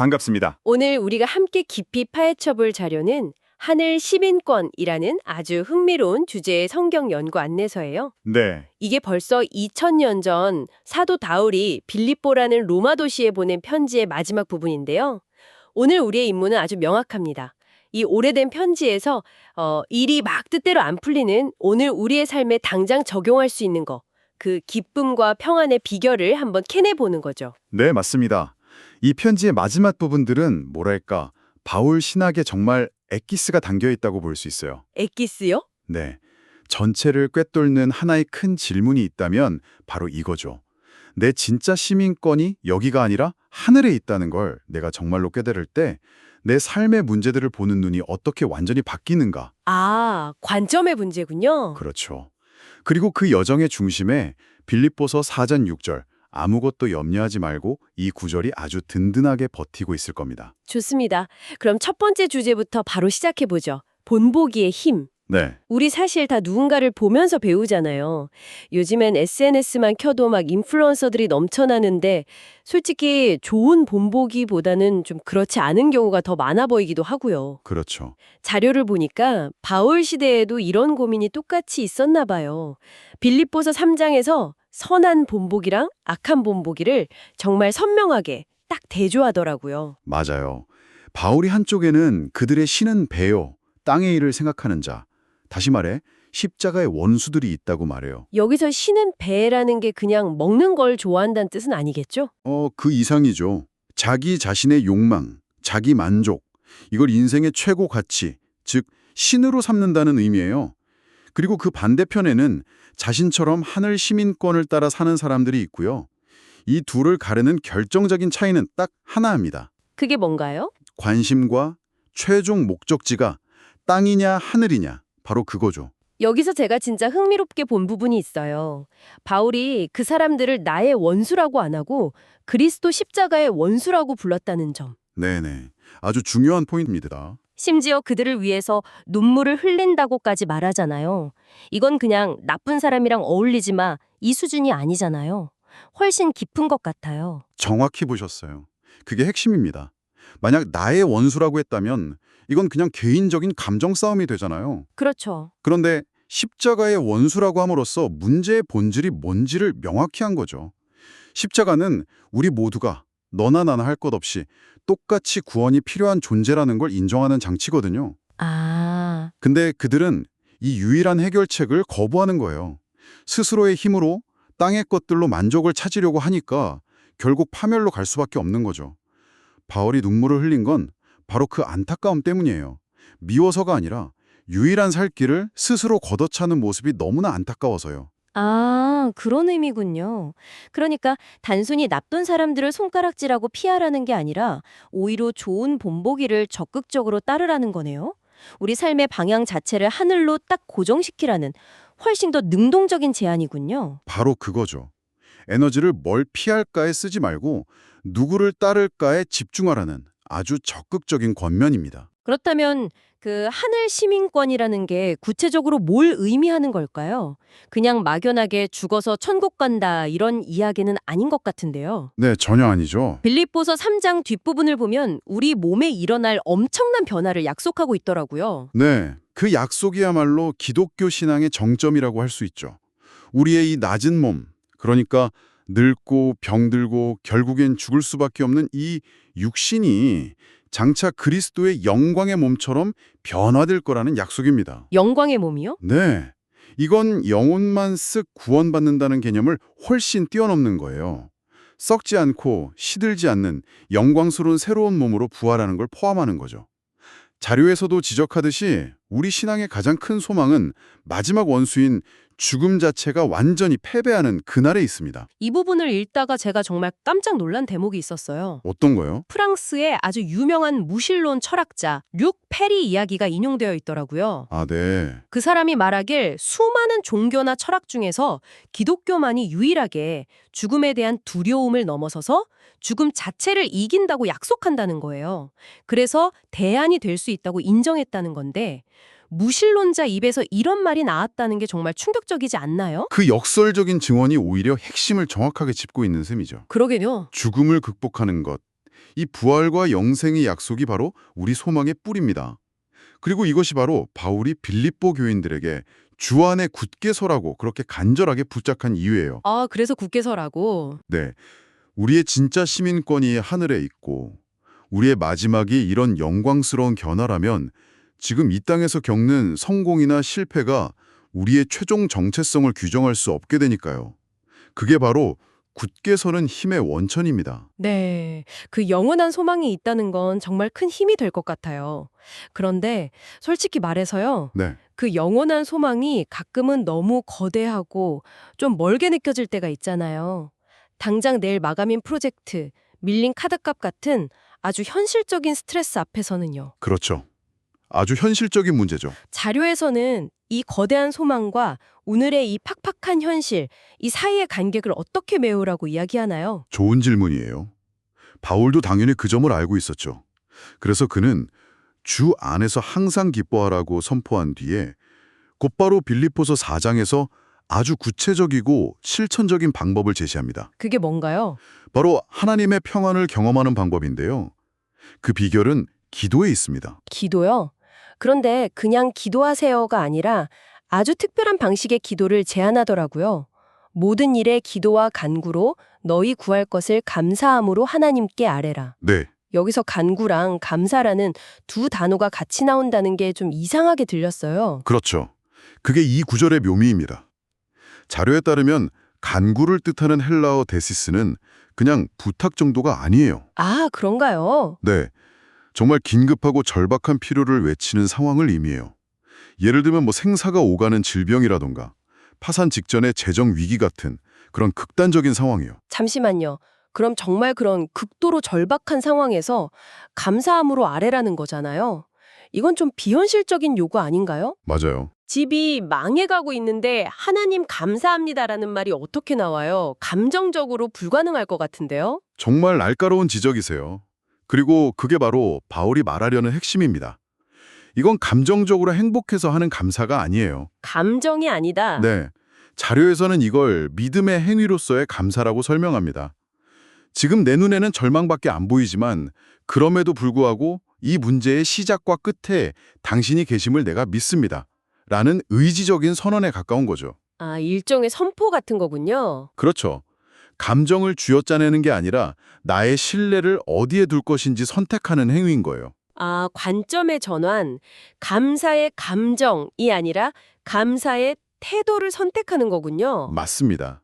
반갑습니다. 오늘 우리가 함께 깊이 파헤쳐 볼 자료는 하늘 시민권이라는 아주 흥미로운 주제의 성경 연구 안내서예요. 네, 이게 벌써 2000년 전 사도 다울이 빌립보라는 로마 도시에 보낸 편지의 마지막 부분인데요. 오늘 우리의 임무는 아주 명확합니다. 이 오래된 편지에서 어, 일이 막 뜻대로 안 풀리는 오늘 우리의 삶에 당장 적용할 수 있는 거, 그 기쁨과 평안의 비결을 한번 캐내보는 거죠. 네, 맞습니다. 이 편지의 마지막 부분들은 뭐랄까, 바울 신학에 정말 엑기스가 담겨 있다고 볼 수 있어요. 엑기스요? 네, 전체를 꿰뚫는 하나의 큰 질문이 있다면 바로 이거죠. 내 진짜 시민권이 여기가 아니라 하늘에 있다는 걸 내가 정말로 깨달을 때 내 삶의 문제들을 보는 눈이 어떻게 완전히 바뀌는가. 아, 관점의 문제군요. 그렇죠. 그리고 그 여정의 중심에 빌립보서 4장 6절 아무것도 염려하지 말고 이 구절이 아주 든든하게 버티고 있을 겁니다. 좋습니다. 그럼 첫 번째 주제부터 바로 시작해보죠. 본보기의 힘. 네, 우리 사실 다 누군가를 보면서 배우잖아요. 요즘엔 SNS만 켜도 막 인플루언서들이 넘쳐나는데 솔직히 좋은 본보기보다는 좀 그렇지 않은 경우가 더 많아 보이기도 하고요. 그렇죠. 자료를 보니까 바울 시대에도 이런 고민이 똑같이 있었나 봐요. 빌립보서 3장에서 선한 본보기랑 악한 본보기를 정말 선명하게 딱 대조하더라고요. 맞아요. 바울이 한쪽에는 그들의 신은 배요, 땅의 일을 생각하는 자, 다시 말해 십자가의 원수들이 있다고 말해요. 여기서 신은 배라는 게 그냥 먹는 걸 좋아한다는 뜻은 아니겠죠? 어, 그 이상이죠. 자기 자신의 욕망, 자기 만족, 이걸 인생의 최고 가치, 즉 신으로 삼는다는 의미예요. 그리고 그 반대편에는 자신처럼 하늘 시민권을 따라 사는 사람들이 있고요. 이 둘을 가르는 결정적인 차이는 딱 하나입니다. 그게 뭔가요? 관심과 최종 목적지가 땅이냐 하늘이냐 바로 그거죠. 여기서 제가 진짜 흥미롭게 본 부분이 있어요. 바울이 그 사람들을 나의 원수라고 안 하고 그리스도 십자가의 원수라고 불렀다는 점. 네네. 아주 중요한 포인트입니다. 심지어 그들을 위해서 눈물을 흘린다고까지 말하잖아요. 이건 그냥 나쁜 사람이랑 어울리지 마. 이 수준이 아니잖아요. 훨씬 깊은 것 같아요. 정확히 보셨어요. 그게 핵심입니다. 만약 나의 원수라고 했다면 이건 그냥 개인적인 감정 싸움이 되잖아요. 그렇죠. 그런데 십자가의 원수라고 함으로써 문제의 본질이 뭔지를 명확히 한 거죠. 십자가는 우리 모두가 너나 나나 할 것 없이 똑같이 구원이 필요한 존재라는 걸 인정하는 장치거든요. 아, 근데 그들은 이 유일한 해결책을 거부하는 거예요. 스스로의 힘으로 땅의 것들로 만족을 찾으려고 하니까 결국 파멸로 갈 수밖에 없는 거죠. 바울이 눈물을 흘린 건 바로 그 안타까움 때문이에요. 미워서가 아니라 유일한 살 길을 스스로 걷어차는 모습이 너무나 안타까워서요. 아, 그런 의미군요. 그러니까 단순히 나쁜 사람들을 손가락질하고 피하라는 게 아니라 오히려 좋은 본보기를 적극적으로 따르라는 거네요. 우리 삶의 방향 자체를 하늘로 딱 고정시키라는 훨씬 더 능동적인 제안이군요. 바로 그거죠. 에너지를 뭘 피할까에 쓰지 말고 누구를 따를까에 집중하라는 아주 적극적인 권면입니다. 그렇다면 그 하늘 시민권이라는 게 구체적으로 뭘 의미하는 걸까요? 그냥 막연하게 죽어서 천국 간다 이런 이야기는 아닌 것 같은데요. 네, 전혀 아니죠. 빌립보서 3장 뒷부분을 보면 우리 몸에 일어날 엄청난 변화를 약속하고 있더라고요. 네, 그 약속이야말로 기독교 신앙의 정점이라고 할 수 있죠. 우리의 이 낮은 몸, 그러니까 늙고 병들고 결국엔 죽을 수밖에 없는 이 육신이 장차 그리스도의 영광의 몸처럼 변화될 거라는 약속입니다. 영광의 몸이요? 네, 이건 영혼만 쓱 구원받는다는 개념을 훨씬 뛰어넘는 거예요. 썩지 않고 시들지 않는 영광스러운 새로운 몸으로 부활하는 걸 포함하는 거죠. 자료에서도 지적하듯이 우리 신앙의 가장 큰 소망은 마지막 원수인 죽음 자체가 완전히 패배하는 그날에 있습니다. 이 부분을 읽다가 제가 정말 깜짝 놀란 대목이 있었어요. 어떤 거요? 프랑스의 아주 유명한 무신론 철학자 륙 페리 이야기가 인용되어 있더라고요. 아, 네. 그 사람이 말하길 수많은 종교나 철학 중에서 기독교만이 유일하게 죽음에 대한 두려움을 넘어서서 죽음 자체를 이긴다고 약속한다는 거예요. 그래서 대안이 될 수 있다고 인정했다는 건데 무신론자 입에서 이런 말이 나왔다는 게 정말 충격적이지 않나요? 그 역설적인 증언이 오히려 핵심을 정확하게 짚고 있는 셈이죠. 그러게요. 죽음을 극복하는 것, 이 부활과 영생의 약속이 바로 우리 소망의 뿌리입니다. 그리고 이것이 바로 바울이 빌립보 교인들에게 주 안에 굳게 서라고 그렇게 간절하게 부탁한 이유예요. 아, 그래서 굳게 서라고. 네. 우리의 진짜 시민권이 하늘에 있고 우리의 마지막이 이런 영광스러운 견화라면 지금 이 땅에서 겪는 성공이나 실패가 우리의 최종 정체성을 규정할 수 없게 되니까요. 그게 바로 굳게 서는 힘의 원천입니다. 네. 그 영원한 소망이 있다는 건 정말 큰 힘이 될 것 같아요. 그런데 솔직히 말해서요. 네. 그 영원한 소망이 가끔은 너무 거대하고 좀 멀게 느껴질 때가 있잖아요. 당장 내일 마감인 프로젝트, 밀린 카드값 같은 아주 현실적인 스트레스 앞에서는요. 그렇죠. 아주 현실적인 문제죠. 자료에서는 이 거대한 소망과 오늘의 이 팍팍한 현실, 이 사이의 간격을 어떻게 메우라고 이야기하나요? 좋은 질문이에요. 바울도 당연히 그 점을 알고 있었죠. 그래서 그는 주 안에서 항상 기뻐하라고 선포한 뒤에 곧바로 빌립보서 4장에서 아주 구체적이고 실천적인 방법을 제시합니다. 그게 뭔가요? 바로 하나님의 평안을 경험하는 방법인데요. 그 비결은 기도에 있습니다. 기도요? 그런데 그냥 기도하세요가 아니라 아주 특별한 방식의 기도를 제안하더라고요. 모든 일에 기도와 간구로 너희 구할 것을 감사함으로 하나님께 아뢰라. 네, 여기서 간구랑 감사라는 두 단어가 같이 나온다는 게 좀 이상하게 들렸어요. 그렇죠. 그게 이 구절의 묘미입니다. 자료에 따르면 간구를 뜻하는 헬라어 데시스는 그냥 부탁 정도가 아니에요. 아, 그런가요? 네, 정말 긴급하고 절박한 필요를 외치는 상황을 의미해요. 예를 들면 뭐 생사가 오가는 질병이라던가 파산 직전의 재정 위기 같은 그런 극단적인 상황이요. 잠시만요. 그럼 정말 그런 극도로 절박한 상황에서 감사함으로 아래라는 거잖아요. 이건 좀 비현실적인 요구 아닌가요? 맞아요. 집이 망해가고 있는데 하나님 감사합니다라는 말이 어떻게 나와요? 감정적으로 불가능할 것 같은데요? 정말 날카로운 지적이세요. 그리고 그게 바로 바울이 말하려는 핵심입니다. 이건 감정적으로 행복해서 하는 감사가 아니에요. 감정이 아니다. 네. 자료에서는 이걸 믿음의 행위로서의 감사라고 설명합니다. 지금 내 눈에는 절망밖에 안 보이지만 그럼에도 불구하고 이 문제의 시작과 끝에 당신이 계심을 내가 믿습니다. 라는 의지적인 선언에 가까운 거죠. 아, 일종의 선포 같은 거군요. 그렇죠. 감정을 쥐어짜내는 게 아니라 나의 신뢰를 어디에 둘 것인지 선택하는 행위인 거예요. 아, 관점의 전환. 감사의 감정이 아니라 감사의 태도를 선택하는 거군요. 맞습니다.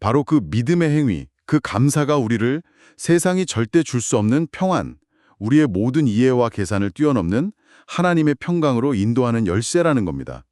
바로 그 믿음의 행위, 그 감사가 우리를 세상이 절대 줄 수 없는 평안, 우리의 모든 이해와 계산을 뛰어넘는 하나님의 평강으로 인도하는 열쇠라는 겁니다.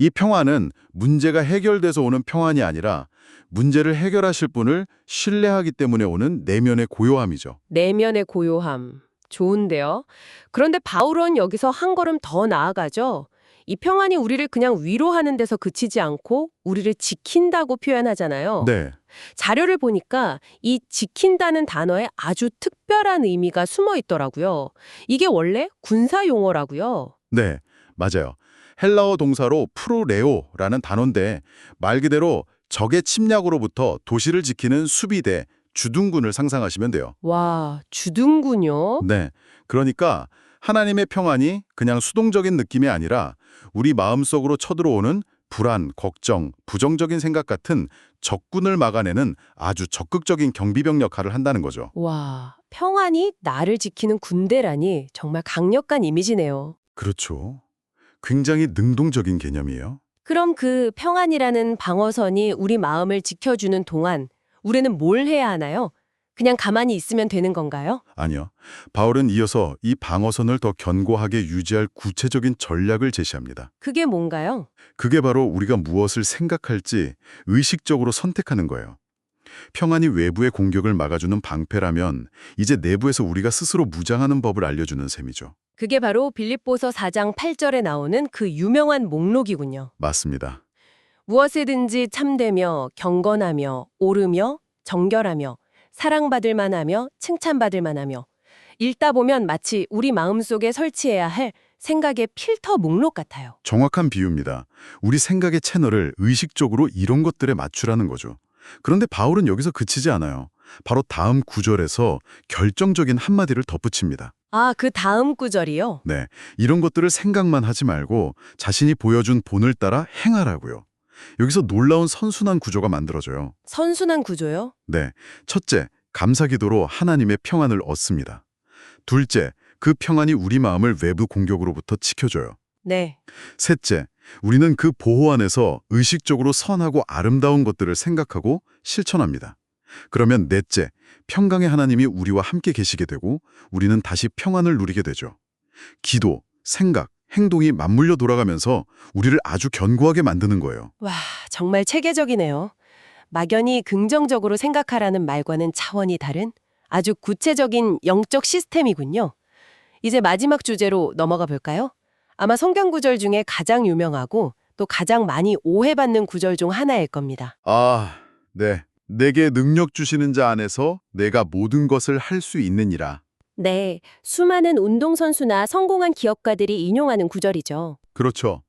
이 평안은 문제가 해결돼서 오는 평안이 아니라 문제를 해결하실 분을 신뢰하기 때문에 오는 내면의 고요함이죠. 내면의 고요함. 좋은데요. 그런데 바울은 여기서 한 걸음 더 나아가죠. 이 평안이 우리를 그냥 위로하는 데서 그치지 않고 우리를 지킨다고 표현하잖아요. 네, 자료를 보니까 이 지킨다는 단어에 아주 특별한 의미가 숨어 있더라고요. 이게 원래 군사 용어라고요. 네, 맞아요. 헬라어 동사로 프로레오라는 단어인데 말 그대로 적의 침략으로부터 도시를 지키는 수비대, 주둔군을 상상하시면 돼요. 와, 주둔군요. 네, 그러니까 하나님의 평안이 그냥 수동적인 느낌이 아니라 우리 마음속으로 쳐들어오는 불안, 걱정, 부정적인 생각 같은 적군을 막아내는 아주 적극적인 경비병 역할을 한다는 거죠. 와, 평안이 나를 지키는 군대라니 정말 강력한 이미지네요. 그렇죠. 굉장히 능동적인 개념이에요. 그럼 그 평안이라는 방어선이 우리 마음을 지켜주는 동안 우리는 뭘 해야 하나요? 그냥 가만히 있으면 되는 건가요? 아니요. 바울은 이어서 이 방어선을 더 견고하게 유지할 구체적인 전략을 제시합니다. 그게 뭔가요? 그게 바로 우리가 무엇을 생각할지 의식적으로 선택하는 거예요. 평안이 외부의 공격을 막아주는 방패라면 이제 내부에서 우리가 스스로 무장하는 법을 알려주는 셈이죠. 그게 바로 빌립보서 4장 8절에 나오는 그 유명한 목록이군요. 맞습니다. 무엇이든지 참되며 경건하며 옳으며 정결하며 사랑받을 만하며 칭찬받을 만하며 읽다 보면 마치 우리 마음속에 설치해야 할 생각의 필터 목록 같아요. 정확한 비유입니다. 우리 생각의 채널을 의식적으로 이런 것들에 맞추라는 거죠. 그런데 바울은 여기서 그치지 않아요. 바로 다음 구절에서 결정적인 한마디를 덧붙입니다. 아, 그 다음 구절이요? 네, 이런 것들을 생각만 하지 말고 자신이 보여준 본을 따라 행하라고요. 여기서 놀라운 선순환 구조가 만들어져요. 선순환 구조요? 네, 첫째, 감사기도로 하나님의 평안을 얻습니다. 둘째, 그 평안이 우리 마음을 외부 공격으로부터 지켜줘요. 네. 셋째, 우리는 그 보호 안에서 의식적으로 선하고 아름다운 것들을 생각하고 실천합니다. 그러면 넷째, 평강의 하나님이 우리와 함께 계시게 되고 우리는 다시 평안을 누리게 되죠. 기도, 생각, 행동이 맞물려 돌아가면서 우리를 아주 견고하게 만드는 거예요. 와, 정말 체계적이네요. 막연히 긍정적으로 생각하라는 말과는 차원이 다른 아주 구체적인 영적 시스템이군요. 이제 마지막 주제로 넘어가 볼까요? 아마 성경 구절 중에 가장 유명하고 또 가장 많이 오해받는 구절 중 하나일 겁니다. 아, 네. 내게 능력 주시는 자 안에서 내가 모든 것을 할 수 있느니라. 네, 수많은 운동선수나 성공한 기업가들이 인용하는 구절이죠. 그렇죠.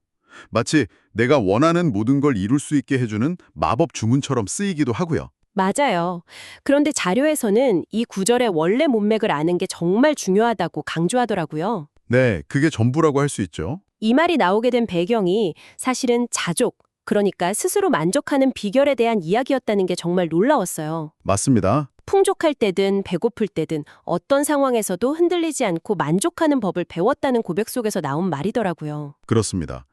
마치 내가 원하는 모든 걸 이룰 수 있게 해주는 마법 주문처럼 쓰이기도 하고요. 맞아요. 그런데 자료에서는 이 구절의 원래 문맥을 아는 게 정말 중요하다고 강조하더라고요. 네, 그게 전부라고 할 수 있죠. 이 말이 나오게 된 배경이 사실은 자족, 그러니까 스스로 만족하는 비결에 대한 이야기였다는 게 정말 놀라웠어요. 맞습니다. 풍족할 때든 배고플 때든 어떤 상황에서도 흔들리지 않고 만족하는 법을 배웠다는 고백 속에서 나온 말이더라고요. 그렇습니다.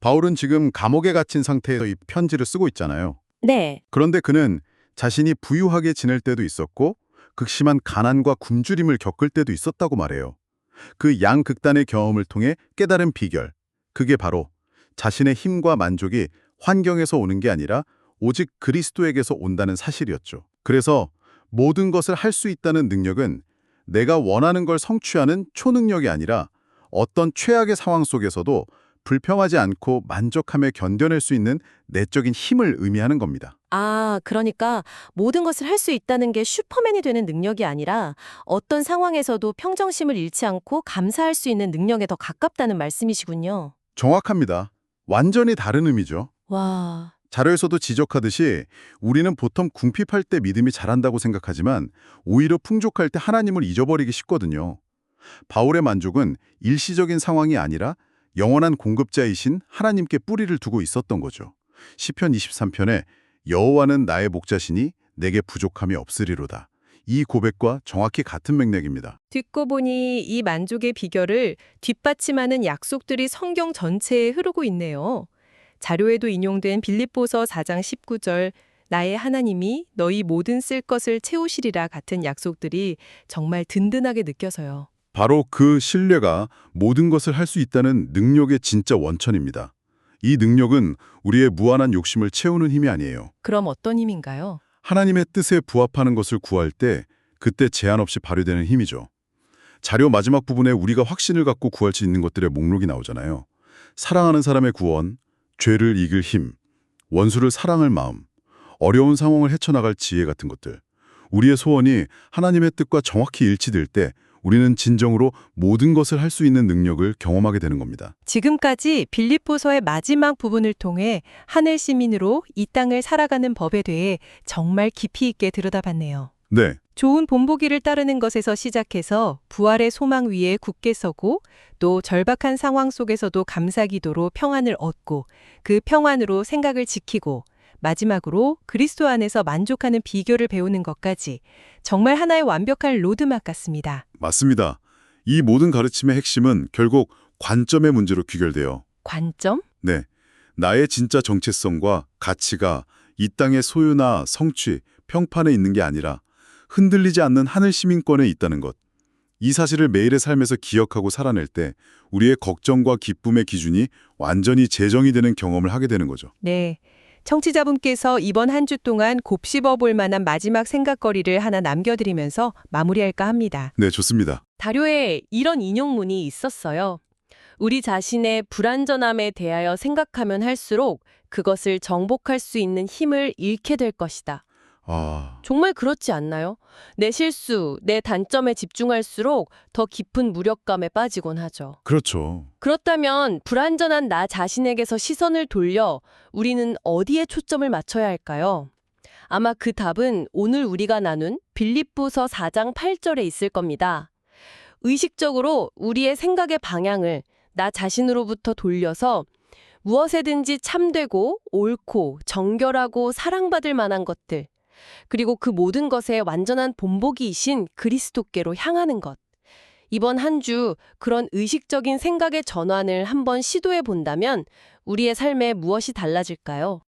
바울은 지금 감옥에 갇힌 상태에서 이 편지를 쓰고 있잖아요. 네, 그런데 그는 자신이 부유하게 지낼 때도 있었고 극심한 가난과 굶주림을 겪을 때도 있었다고 말해요. 그 양극단의 경험을 통해 깨달은 비결, 그게 바로 자신의 힘과 만족이 환경에서 오는 게 아니라 오직 그리스도에게서 온다는 사실이었죠. 그래서 모든 것을 할 수 있다는 능력은 내가 원하는 걸 성취하는 초능력이 아니라 어떤 최악의 상황 속에서도 불평하지 않고 만족하며 견뎌낼 수 있는 내적인 힘을 의미하는 겁니다. 아, 그러니까 모든 것을 할 수 있다는 게 슈퍼맨이 되는 능력이 아니라 어떤 상황에서도 평정심을 잃지 않고 감사할 수 있는 능력에 더 가깝다는 말씀이시군요. 정확합니다. 완전히 다른 의미죠. 와, 자료에서도 지적하듯이 우리는 보통 궁핍할 때 믿음이 자란다고 생각하지만 오히려 풍족할 때 하나님을 잊어버리기 쉽거든요. 바울의 만족은 일시적인 상황이 아니라 영원한 공급자이신 하나님께 뿌리를 두고 있었던 거죠. 시편 23편에 여호와는 나의 목자시니 내게 부족함이 없으리로다. 이 고백과 정확히 같은 맥락입니다. 듣고 보니 이 만족의 비결을 뒷받침하는 약속들이 성경 전체에 흐르고 있네요. 자료에도 인용된 빌립보서 4장 19절 나의 하나님이 너희 모든 쓸 것을 채우시리라 같은 약속들이 정말 든든하게 느껴서요. 바로 그 신뢰가 모든 것을 할 수 있다는 능력의 진짜 원천입니다. 이 능력은 우리의 무한한 욕심을 채우는 힘이 아니에요. 그럼 어떤 힘인가요? 하나님의 뜻에 부합하는 것을 구할 때 그때 제한 없이 발휘되는 힘이죠. 자료 마지막 부분에 우리가 확신을 갖고 구할 수 있는 것들의 목록이 나오잖아요. 사랑하는 사람의 구원, 죄를 이길 힘, 원수를 사랑할 마음, 어려운 상황을 헤쳐나갈 지혜 같은 것들. 우리의 소원이 하나님의 뜻과 정확히 일치될 때 우리는 진정으로 모든 것을 할 수 있는 능력을 경험하게 되는 겁니다. 지금까지 빌립보서의 마지막 부분을 통해 하늘 시민으로 이 땅을 살아가는 법에 대해 정말 깊이 있게 들여다봤네요. 네, 좋은 본보기를 따르는 것에서 시작해서 부활의 소망 위에 굳게 서고 또 절박한 상황 속에서도 감사기도로 평안을 얻고 그 평안으로 생각을 지키고 마지막으로 그리스도 안에서 만족하는 비결을 배우는 것까지 정말 하나의 완벽한 로드맵 같습니다. 맞습니다. 이 모든 가르침의 핵심은 결국 관점의 문제로 귀결돼요. 관점? 네. 나의 진짜 정체성과 가치가 이 땅의 소유나 성취, 평판에 있는 게 아니라 흔들리지 않는 하늘 시민권에 있다는 것. 이 사실을 매일의 삶에서 기억하고 살아낼 때 우리의 걱정과 기쁨의 기준이 완전히 재정이 되는 경험을 하게 되는 거죠. 네. 청취자분께서 이번 한 주 동안 곱씹어 볼 만한 마지막 생각거리를 하나 남겨드리면서 마무리할까 합니다. 네, 좋습니다. 다료에 이런 인용문이 있었어요. 우리 자신의 불완전함에 대하여 생각하면 할수록 그것을 정복할 수 있는 힘을 잃게 될 것이다. 아, 정말 그렇지 않나요? 내 실수, 내 단점에 집중할수록 더 깊은 무력감에 빠지곤 하죠. 그렇죠. 그렇다면 불완전한 나 자신에게서 시선을 돌려 우리는 어디에 초점을 맞춰야 할까요? 아마 그 답은 오늘 우리가 나눈 빌립보서 4장 8절에 있을 겁니다. 의식적으로 우리의 생각의 방향을 나 자신으로부터 돌려서 무엇에든지 참되고 옳고 정결하고 사랑받을 만한 것들, 그리고 그 모든 것의 완전한 본보기이신 그리스도께로 향하는 것. 이번 한 주 그런 의식적인 생각의 전환을 한번 시도해 본다면 우리의 삶에 무엇이 달라질까요?